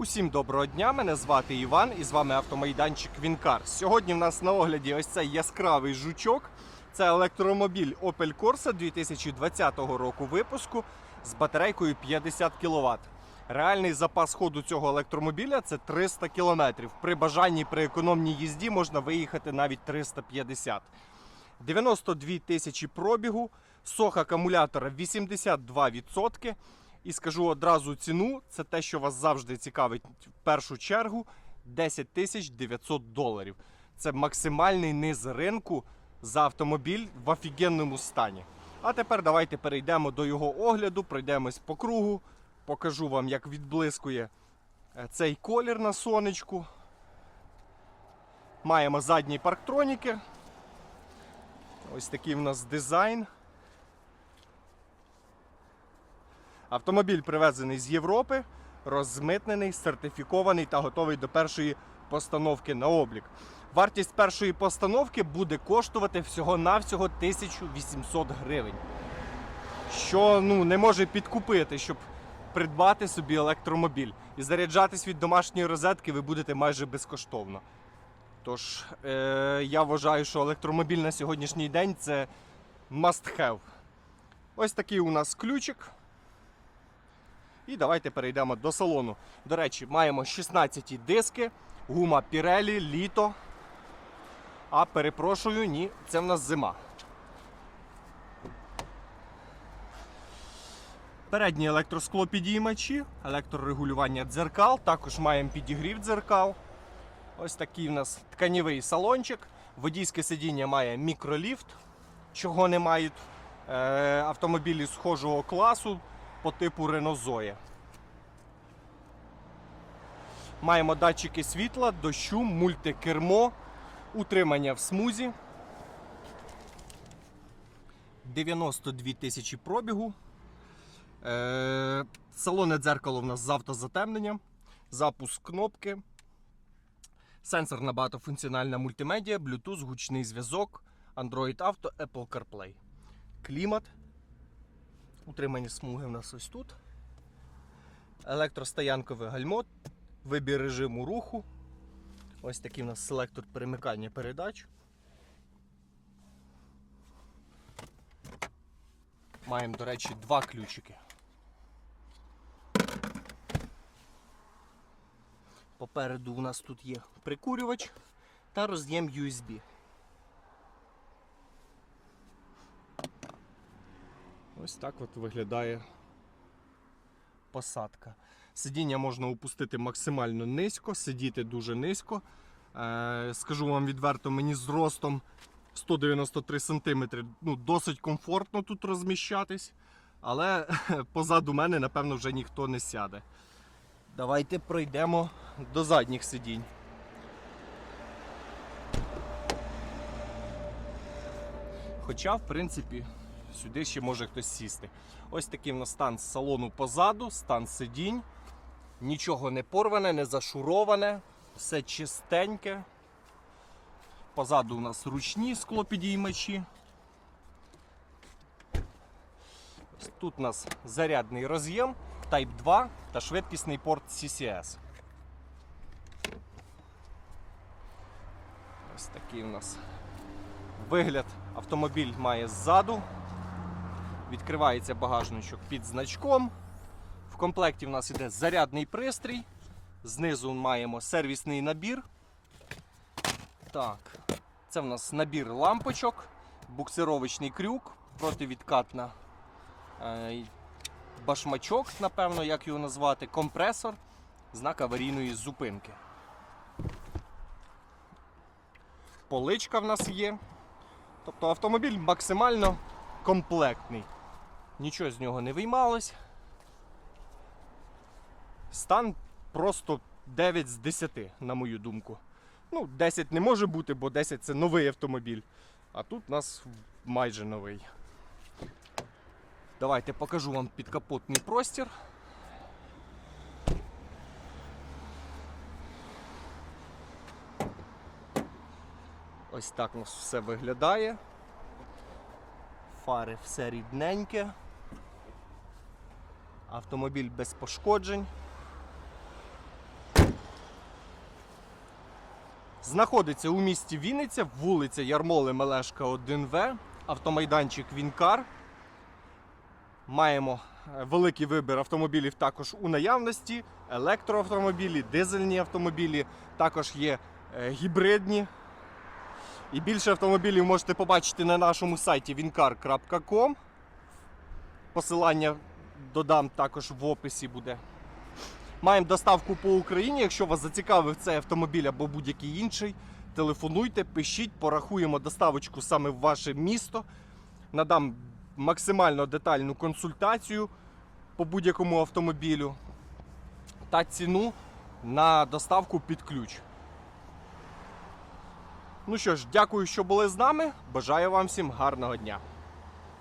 Усім доброго дня! Мене звати Іван і з вами автомайданчик Вінкар. Сьогодні в нас на огляді ось цей яскравий жучок. Це електромобіль Opel Corsa 2020 року випуску з батарейкою 50 кВт. Реальний запас ходу цього електромобіля це 300 км. При бажанні при економній їзді можна виїхати навіть 350 92 тисячі пробігу, сох акумулятора 82%. І скажу одразу ціну, це те, що вас завжди цікавить в першу чергу 10 тисяч 900 доларів. Це максимальний низ ринку за автомобіль в офігенному стані. А тепер давайте перейдемо до його огляду, пройдемось по кругу, покажу вам, як відблискує е, цей колір на сонечку. Маємо задні парктроніки. Ось такий в нас дизайн. Автомобіль привезений з Європи, розмитнений, сертифікований та готовий до першої постановки на облік. Вартість першої постановки буде коштувати всього-навсього 1800 гривень. Що ну, не може підкупити, щоб придбати собі електромобіль. І заряджатись від домашньої розетки ви будете майже безкоштовно. Тож, е, я вважаю, що електромобіль на сьогоднішній день це must have. Ось такий у нас ключик. І давайте перейдемо до салону. До речі, маємо 16 диски, гума Pirelli, літо. А перепрошую, ні, це в нас зима. Передні електросклопідіймачі, електрорегулювання дзеркал, також маємо підігрів дзеркал. Ось такий в нас тканівий салончик. Водійське сидіння має мікроліфт, чого не мають е, автомобілі схожого класу по типу Zoe. Маємо датчики світла, дощу, мультикермо, утримання в смузі. 92 тисячі пробігу. Е, салонне дзеркало в нас з автозатемненням, запуск кнопки, сенсорна багатофункціональна мультимедіа, Bluetooth, гучний зв'язок, Android Auto, Apple CarPlay. Клімат. Утримані смуги в нас ось тут. Електростоянковий гальмо, вибір режиму руху. Ось такий у нас селектор перемикання передач. Маємо, до речі, два ключики. Попереду у нас тут є прикурювач та роз'єм USB. Ось так от виглядає посадка. Сидіння можна опустити максимально низько, сидіти дуже низько. Е, скажу вам відверто, мені з ростом 193 см ну, досить комфортно тут розміщатись, але позаду мене, напевно, вже ніхто не сяде. Давайте пройдемо до задніх сидінь. Хоча, в принципі, сюди ще може хтось сісти. Ось такий в нас стан салону позаду, стан сидінь. Нічого не порване, не зашуроване, все чистеньке. Позаду у нас ручні склопідіймачі. Тут у нас зарядний роз'єм Type 2 та швидкісний порт CCS. Ось такий у нас вигляд автомобіль має ззаду. Відкривається багажничок під значком. В комплекті в нас іде зарядний пристрій. Знизу маємо сервісний набір. Так, це в нас набір лампочок, буксировочний крюк, противідкатна е, башмачок, напевно, як його назвати, компресор, знак аварійної зупинки. Поличка в нас є. Тобто автомобіль максимально комплектний. Нічого з нього не виймалось. Стан просто 9 з 10, на мою думку. Ну, 10 не може бути, бо 10 це новий автомобіль. А тут у нас майже новий. Давайте покажу вам підкапотний простір. Ось так у нас все виглядає. Фари все рідненьке. Автомобіль без пошкоджень. Знаходиться у місті Вінниця, вулиця Ярмоли Мелешка 1В, автомайданчик Вінкар. Маємо е, великий вибір автомобілів також у наявності: електроавтомобілі, дизельні автомобілі, також є е, гібридні. І більше автомобілів можете побачити на нашому сайті wincar.com. Посилання додам також в описі буде. Маємо доставку по Україні. Якщо вас зацікавив цей автомобіль або будь-який інший, телефонуйте, пишіть, порахуємо доставочку саме в ваше місто. Надам максимально детальну консультацію по будь-якому автомобілю та ціну на доставку під ключ. Ну що ж, дякую, що були з нами. Бажаю вам всім гарного дня.